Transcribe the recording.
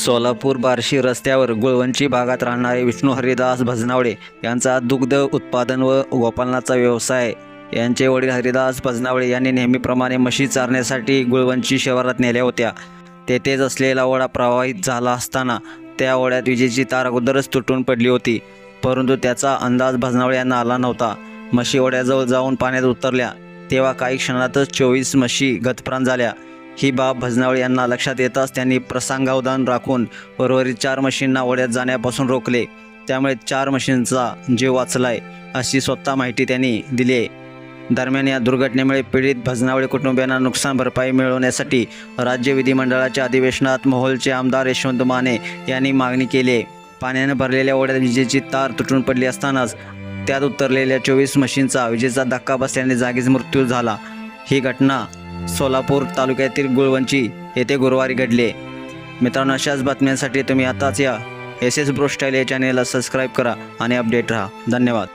सोलापूर बार्शी रस्त्यावर गुळवंची भागात राहणारे विष्णू हरिदास भजनावडे यांचा दुग्ध उत्पादन व गोपालनाचा व्यवसाय. यांचे वडील हरिदास भजनावळे यांनी नेहमीप्रमाणे म्हशी चारण्यासाठी गुळवंची शहरात नेल्या होत्या. तेथेच असलेला ओढा प्रवाहित झाला असताना त्या ओढ्यात विजेची तार अगोदरच तुटून पडली होती. परंतु त्याचा अंदाज भजनावळे यांना आला नव्हता. म्हशी ओढ्याजवळ जाऊन पाण्यात उतरल्या. तेव्हा काही क्षणातच चोवीस म्हशी गतप्राण झाल्या. ही बाब भजनावळ यांना लक्षात येताच त्यांनी प्रसंगावधान राखून उर्वरित चार म्हशींना ओढ्यात जाण्यापासून रोखले. त्यामुळे चार म्हशींचा जीव वाचलाय अशी स्वतः माहिती त्यांनी दिली आहे. दरम्यान या दुर्घटनेमुळे पीडित भजनावळी कुटुंबियांना नुकसान भरपाई मिळवण्यासाठी राज्य विधिमंडळाच्या अधिवेशनात मोहोलचे आमदार यशवंत माने यांनी मागणी केली आहे. पाण्याने भरलेल्या ओढ्यात विजेची तार तुटून पडली असतानाच त्यात उतरलेल्या चोवीस म्हशींचा विजेचा धक्का बसल्याने जागीच मृत्यू झाला. ही घटना सोलापूर तालुक्यातील गुळवंची येथे गुरुवारी घडले. मित्रांनो अशाच बातम्यांसाठी तुम्ही आताच या. एस एस ब्रोस्टाईल या चॅनेलला सबस्क्राईब करा आणि अपडेट राहा. धन्यवाद.